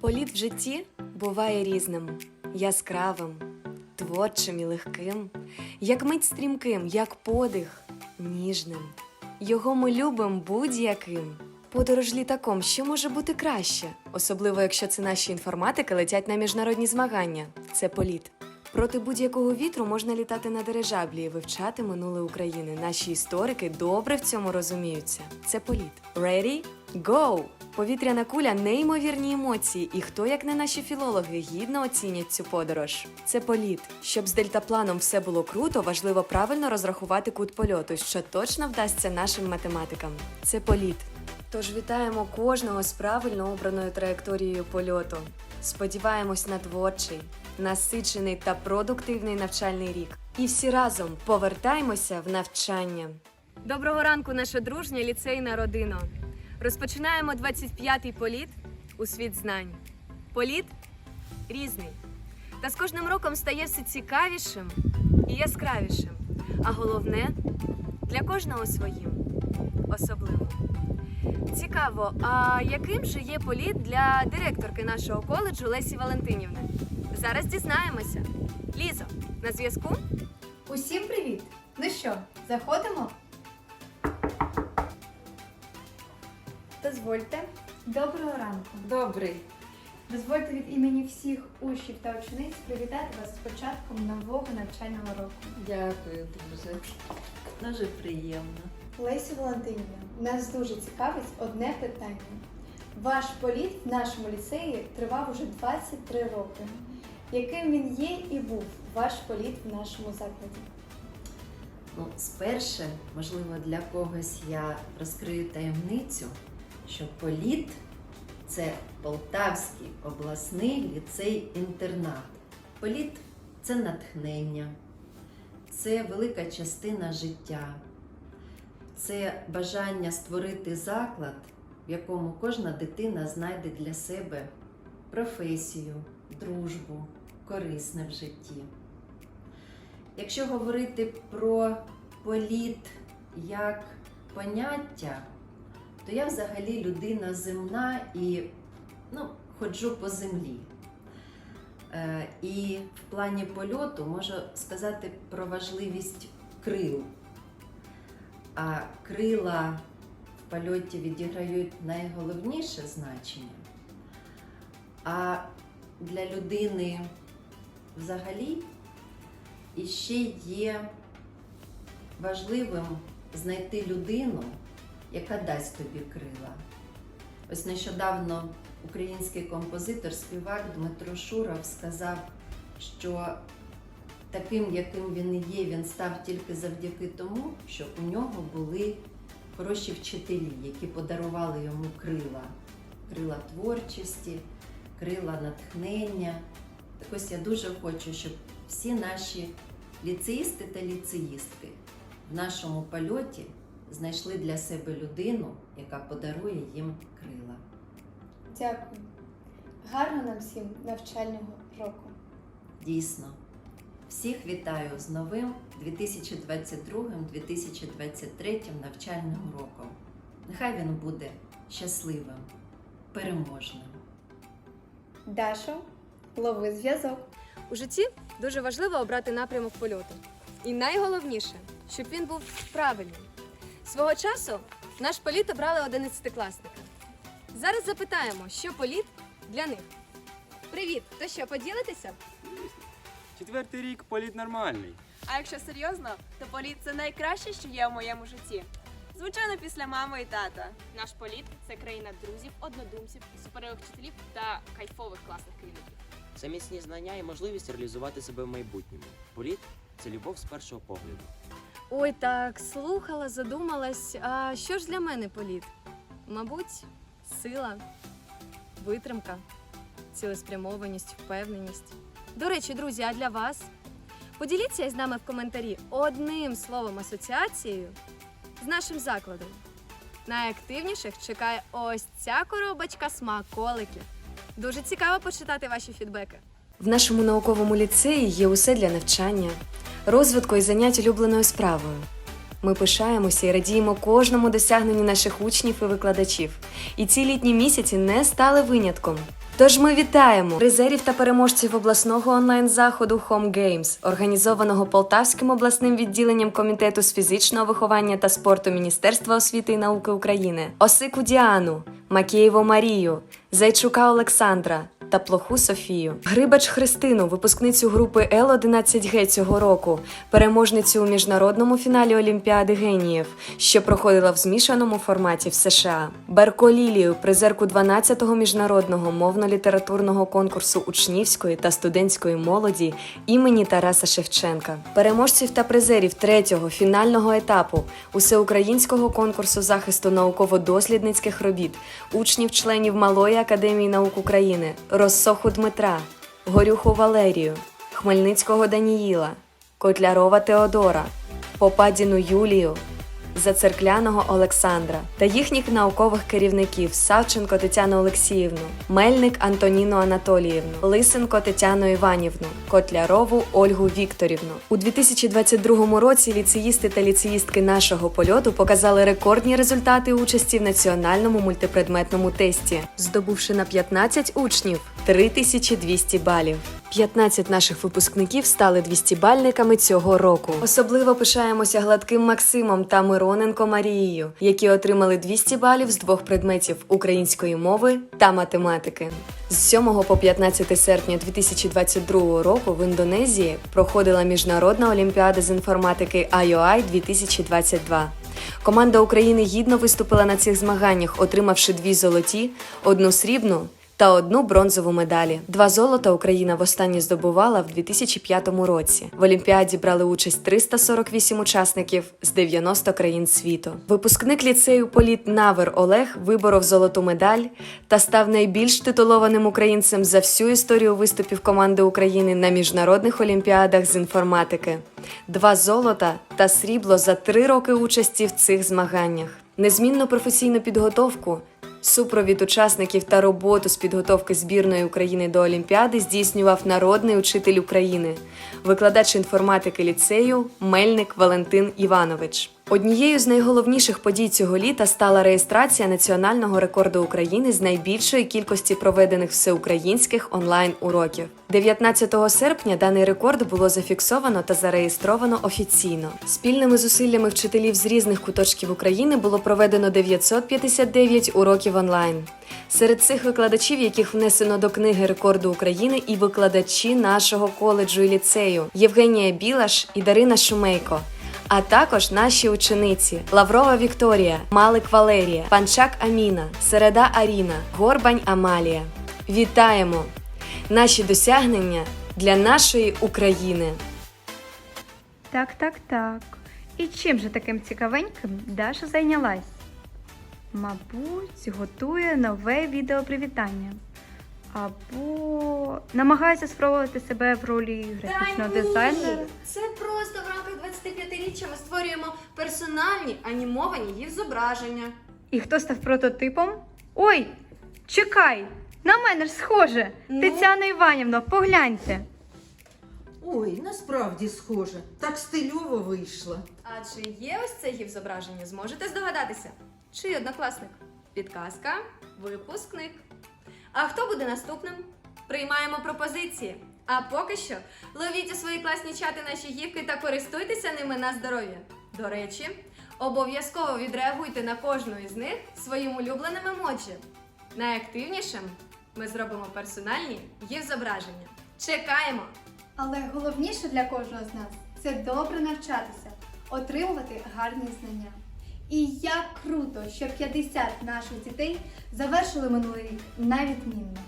Політ в житті буває різним, яскравим, творчим і легким, як мить стрімким, як подих ніжним. Його ми любим будь-яким. Подорож літаком, що може бути краще, особливо якщо це наші інформатики летять на міжнародні змагання. Це політ. Проти будь-якого вітру можна літати на дирижаблі і вивчати минуле України. Наші історики добре в цьому розуміються. Це політ. Ready? Go! Повітряна куля неймовірні емоції, і хто, як не наші філологи, гідно оцінять цю подорож. Це політ. Щоб з дельтапланом все було круто, важливо правильно розрахувати кут польоту, що точно вдасться нашим математикам. Це політ. Тож вітаємо кожного з правильно обраною траєкторією польоту. Сподіваємось на творчий, насичений та продуктивний навчальний рік. І всі разом повертаємося в навчання. Доброго ранку, наша дружня ліцейна родина. Розпочинаємо 25-й політ у світ знань. Політ різний. Та з кожним роком стає все цікавішим і яскравішим. А головне для кожного своїм особливо. Цікаво, а яким же є політ для директорки нашого коледжу Лесі Валентинівни? Зараз дізнаємося. Лізо, на зв'язку? Усім привіт! Ну що, заходимо? Дозвольте. Доброго ранку. Добрий. Дозвольте від імені всіх учнів та учениць привітати вас з початком нового навчального року. Дякую дуже. Дуже приємно. Лесі Валентинівна, нас дуже цікавить одне питання. Ваш політ в нашому ліцеї тривав уже 23 роки. Яким він є і був ваш політ в нашому закладі? Ну, сперше, можливо, для когось я розкрию таємницю, що політ це Полтавський обласний ліцей-інтернат. Політ це натхнення, це велика частина життя, це бажання створити заклад, в якому кожна дитина знайде для себе професію, дружбу, корисне в житті. Якщо говорити про політ як поняття, то я взагалі людина земна і ну, ходжу по землі. Е, і в плані польоту можу сказати про важливість крил. А крила в польоті відіграють найголовніше значення. А для людини взагалі і ще є важливим знайти людину, яка дасть тобі крила. Ось нещодавно український композитор, співак Дмитро Шуров сказав, що таким, яким він є, він став тільки завдяки тому, що у нього були хороші вчителі, які подарували йому крила, крила творчості, крила натхнення. Так ось я дуже хочу, щоб всі наші ліцеїсти та ліцеїстки в нашому польоті знайшли для себе людину, яка подарує їм крила. Дякую. Гарного нам всім навчального року. Дійсно, всіх вітаю з новим 2022-2023 навчальним роком. Нехай він буде щасливим, переможним. Дашо, лови зв'язок. У житті дуже важливо обрати напрямок польоту. І найголовніше, щоб він був правильним. Свого часу наш політ обрали 11-класника. Зараз запитаємо, що політ для них. Привіт! То що, поділитеся? Четвертий рік політ нормальний. А якщо серйозно, то політ це найкраще, що є в моєму житті. Звичайно, після мами і тата. Наш політ це країна друзів, однодумців, суперових вчителів та кайфових класних керівників. Це міцні знання і можливість реалізувати себе в майбутньому. Політ це любов з першого погляду. Ой, так, слухала, задумалась. А що ж для мене політ? Мабуть, сила, витримка, цілеспрямованість, впевненість. До речі, друзі, а для вас? Поділіться із нами в коментарі одним словом асоціацією з нашим закладом. Найактивніших чекає ось ця коробочка смаколиків. Дуже цікаво почитати ваші фідбеки. В нашому науковому ліцеї є усе для навчання, розвитку і занять улюбленою справою. Ми пишаємося і радіємо кожному досягненню наших учнів і викладачів. І ці літні місяці не стали винятком. Тож ми вітаємо призерів та переможців обласного онлайн-заходу Home Games, організованого Полтавським обласним відділенням комітету з фізичного виховання та спорту Міністерства освіти і науки України, Осику Діану, Макієву Марію, Зайчука Олександра. Та плоху Софію, Грибач Христину, випускницю групи Л-11Г цього року, переможницю у міжнародному фіналі Олімпіади геніїв, що проходила в змішаному форматі в США. Берко Лілію, призерку 12-го міжнародного мовно-літературного конкурсу учнівської та студентської молоді імені Тараса Шевченка, переможців та призерів третього фінального етапу усеукраїнського конкурсу захисту науково-дослідницьких робіт, учнів-членів Малої академії наук України, Россоху Дмитра, Горюху Валерію, Хмельницького Даніїла, Котлярова Теодора, Попадіну Юлію, Зацеркляного Олександра та їхніх наукових керівників Савченко Тетяну Олексіївну, Мельник Антоніну Анатоліївну, Лисенко Тетяну Іванівну, Котлярову Ольгу Вікторівну. У 2022 році ліцеїсти та ліцеїстки нашого польоту показали рекордні результати участі в національному мультипредметному тесті, здобувши на 15 учнів 3200 балів. 15 наших випускників стали 200-бальниками цього року. Особливо пишаємося гладким Максимом та Мироненко Марією, які отримали 200 балів з двох предметів української мови та математики. З 7 по 15 серпня 2022 року в Індонезії проходила міжнародна олімпіада з інформатики IOI 2022. Команда України гідно виступила на цих змаганнях, отримавши дві золоті, одну срібну та одну бронзову медалі. Два золота Україна востаннє здобувала в 2005 році. В Олімпіаді брали участь 348 учасників з 90 країн світу. Випускник ліцею Політ Навер Олег виборов золоту медаль та став найбільш титулованим українцем за всю історію виступів команди України на міжнародних олімпіадах з інформатики. Два золота та срібло за три роки участі в цих змаганнях. Незмінну професійну підготовку Супровід учасників та роботу з підготовки збірної України до Олімпіади здійснював народний учитель України, викладач інформатики ліцею Мельник Валентин Іванович. Однією з найголовніших подій цього літа стала реєстрація національного рекорду України з найбільшої кількості проведених всеукраїнських онлайн-уроків. 19 серпня даний рекорд було зафіксовано та зареєстровано офіційно. Спільними зусиллями вчителів з різних куточків України було проведено 959 уроків онлайн. Серед цих викладачів, яких внесено до книги рекорду України, і викладачі нашого коледжу і ліцею Євгенія Білаш і Дарина Шумейко. А також наші учениці Лаврова Вікторія, Малик Валерія, Панчак Аміна, Середа Аріна, Горбань Амалія. Вітаємо! Наші досягнення для нашої України. Так, так, так. І чим же таким цікавеньким Даша зайнялась? Мабуть, готує нове відео привітання. Або намагається спробувати себе в ролі графічного дизайнера. Це просто в рамках 25-річчя ми створюємо персональні анімовані їх зображення. І хто став прототипом? Ой, чекай! На мене ж схоже! Ну? Тетяна Іванівна, погляньте! Ой, насправді схоже. Так стильово вийшло. А чи є ось це гіф зображення? Зможете здогадатися? Чий однокласник? Підказка, випускник. А хто буде наступним? Приймаємо пропозиції. А поки що ловіть у свої класні чати наші гівки та користуйтеся ними на здоров'я. До речі, обов'язково відреагуйте на кожну із них своїм улюбленим емоджі. Найактивнішим ми зробимо персональні гіф зображення. Чекаємо! Але головніше для кожного з нас це добре навчатися, отримувати гарні знання. І як круто, що 50 наших дітей завершили минулий рік навідмінно.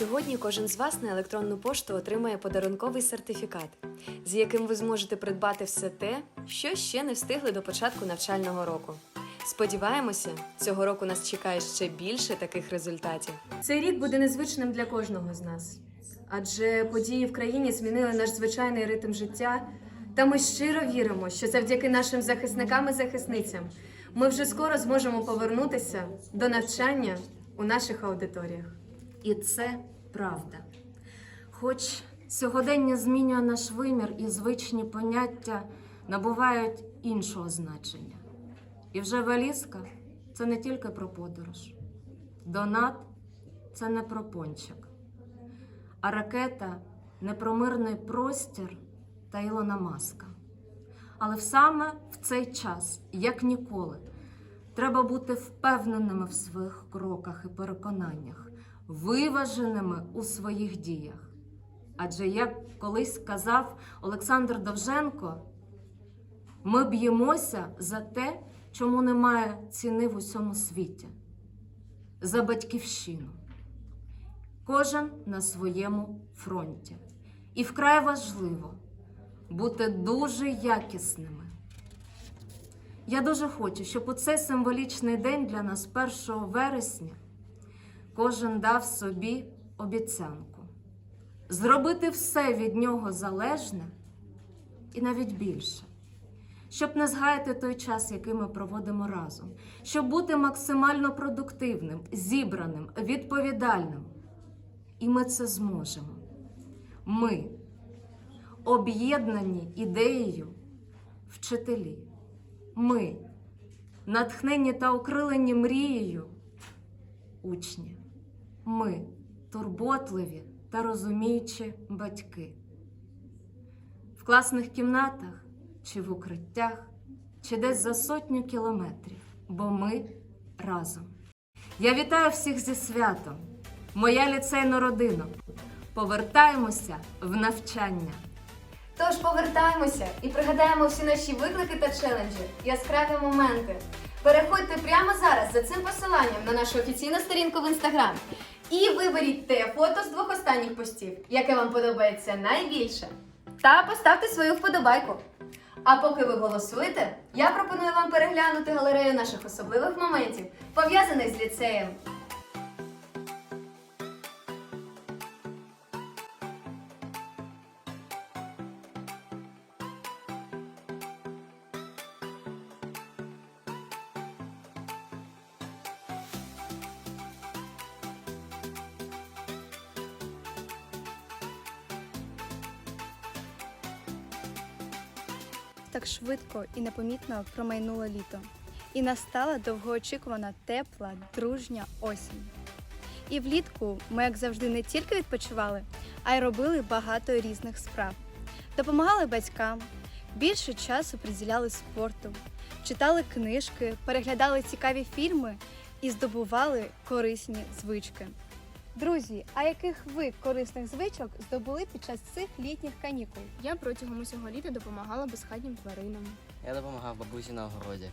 Сьогодні кожен з вас на електронну пошту отримає подарунковий сертифікат, з яким ви зможете придбати все те, що ще не встигли до початку навчального року. Сподіваємося, цього року нас чекає ще більше таких результатів. Цей рік буде незвичним для кожного з нас, адже події в країні змінили наш звичайний ритм життя. Та ми щиро віримо, що завдяки нашим захисникам і захисницям ми вже скоро зможемо повернутися до навчання у наших аудиторіях. І це правда. Хоч сьогодення змінює наш вимір і звичні поняття набувають іншого значення. І вже валізка це не тільки про подорож. Донат це не про пончик. А ракета не про мирний простір та Ілона Маска. Але саме в цей час, як ніколи, треба бути впевненими в своїх кроках і переконаннях, виваженими у своїх діях. Адже, як колись сказав Олександр Довженко, ми б'ємося за те, чому немає ціни в усьому світі, за батьківщину. Кожен на своєму фронті. І вкрай важливо бути дуже якісними. Я дуже хочу, щоб у цей символічний день для нас 1 вересня кожен дав собі обіцянку зробити все від нього залежне і навіть більше, щоб не згаяти той час, який ми проводимо разом, щоб бути максимально продуктивним, зібраним, відповідальним. І ми це зможемо. Ми, об'єднані ідеєю вчителі. Ми, натхнені та окрилені мрією, учні. Ми, турботливі та розуміючі батьки. В класних кімнатах чи в укриттях, чи десь за сотню кілометрів, бо ми разом. Я вітаю всіх зі святом, моя ліцейна родина. Повертаємося в навчання. Тож повертаємося і пригадаємо всі наші виклики та челенджі, яскраві моменти. Переходьте прямо зараз за цим посиланням на нашу офіційну сторінку в інстаграм і виберіть те фото з двох останніх постів, яке вам подобається найбільше. Та поставте свою вподобайку. А поки ви голосуєте, я пропоную вам переглянути галерею наших особливих моментів, пов'язаних з ліцеєм. Так швидко і непомітно промайнуло літо. І настала довгоочікувана тепла, дружня осінь. І влітку ми, як завжди, не тільки відпочивали, а й робили багато різних справ. Допомагали батькам, більше часу приділяли спорту, читали книжки, переглядали цікаві фільми і здобували корисні звички. Друзі, а яких ви корисних звичок здобули під час цих літніх канікул? Я протягом усього літа допомагала безхатнім тваринам. Я допомагав бабусі на огороді.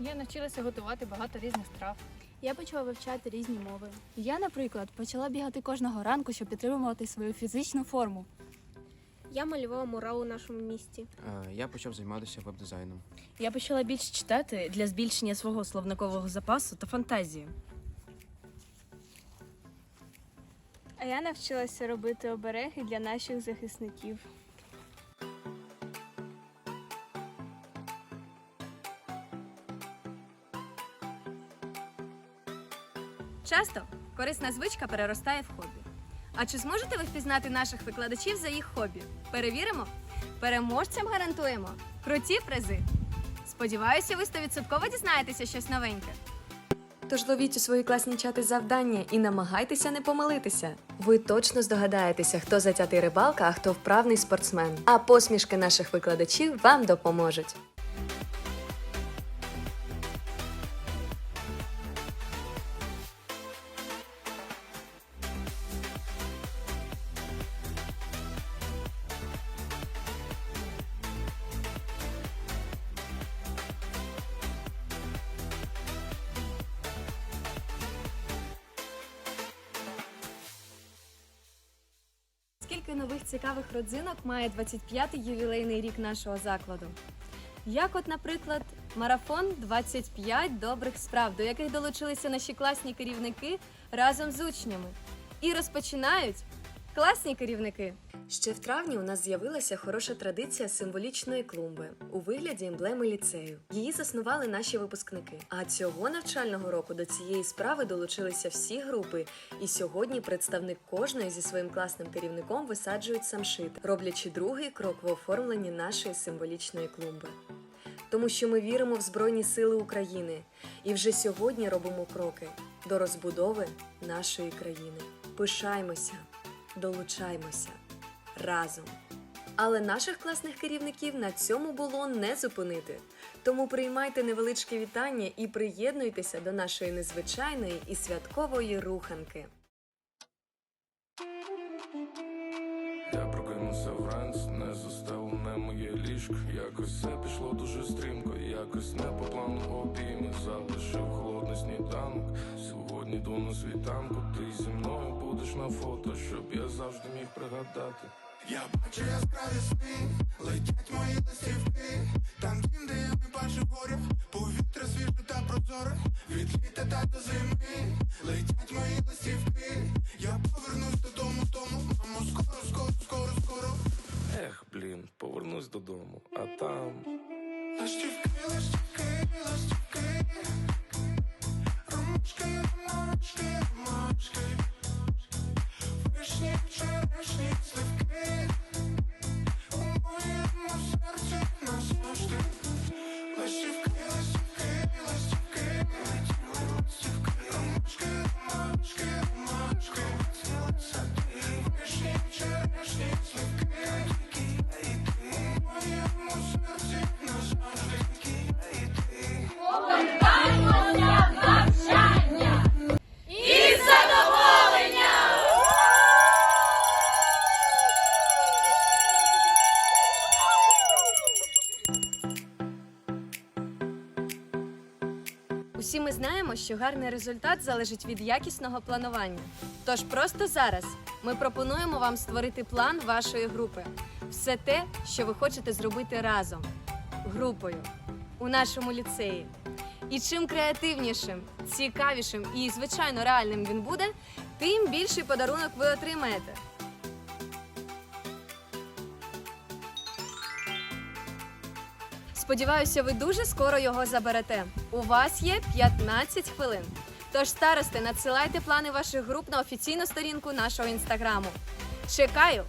Я навчилася готувати багато різних страв. Я почала вивчати різні мови. Я, наприклад, почала бігати кожного ранку, щоб підтримувати свою фізичну форму. Я малювала мурал у нашому місті. Я почав займатися веб-дизайном. Я почала більше читати для збільшення свого словникового запасу та фантазії. Я навчилася робити обереги для наших захисників. Часто корисна звичка переростає в хобі. А чи зможете ви впізнати наших викладачів за їх хобі? Перевіримо? Переможцям гарантуємо круті призи. Сподіваюся, ви 100% дізнаєтеся щось новеньке. Тож ловіть у свої класні чати завдання і намагайтеся не помилитися. Ви точно здогадаєтеся, хто затятий рибалка, а хто вправний спортсмен. А посмішки наших викладачів вам допоможуть. Скільки нових цікавих родзинок має 25-й ювілейний рік нашого закладу? Як, от, наприклад, марафон 25 добрих справ, до яких долучилися наші класні керівники разом з учнями. І розпочинають класні керівники. Ще в травні у нас з'явилася хороша традиція символічної клумби у вигляді емблеми ліцею. Її заснували наші випускники. А цього навчального року до цієї справи долучилися всі групи, і сьогодні представник кожної зі своїм класним керівником висаджують самшит, роблячи другий крок в оформленні нашої символічної клумби. Тому що ми віримо в Збройні Сили України і вже сьогодні робимо кроки до розбудови нашої країни. Пишаймося, долучаймося разом. Але наших класних керівників на цьому було не зупинити. Тому приймайте невеличке вітання і приєднуйтеся до нашої незвичайної і святкової руханки. Я прокинувся вранці, не застелене моє ліжко. Якось все пішло дуже стрімко, якось не по плану обійми залишив холодний сніданок. Сьогодні йду на світанку, ти зі мною будеш на фото, щоб я завжди міг пригадати. Я бачу яскраві сни, летять мої листівки, там дім, де я не бачу горя, повітря свіже та прозоре, від літа та до зими, летять мої листівки, я повернусь додому, тому, мамо, скоро, скоро, скоро, скоро. Ех, блін, повернусь додому, а там. Що гарний результат залежить від якісного планування. Тож просто зараз ми пропонуємо вам створити план вашої групи. Все те, що ви хочете зробити разом, групою у нашому ліцеї. І чим креативнішим, цікавішим і, звичайно, реальним він буде, тим більший подарунок ви отримаєте. Сподіваюся, ви дуже скоро його заберете. У вас є 15 хвилин. Тож, старости, надсилайте плани ваших груп на офіційну сторінку нашого інстаграму. Чекаю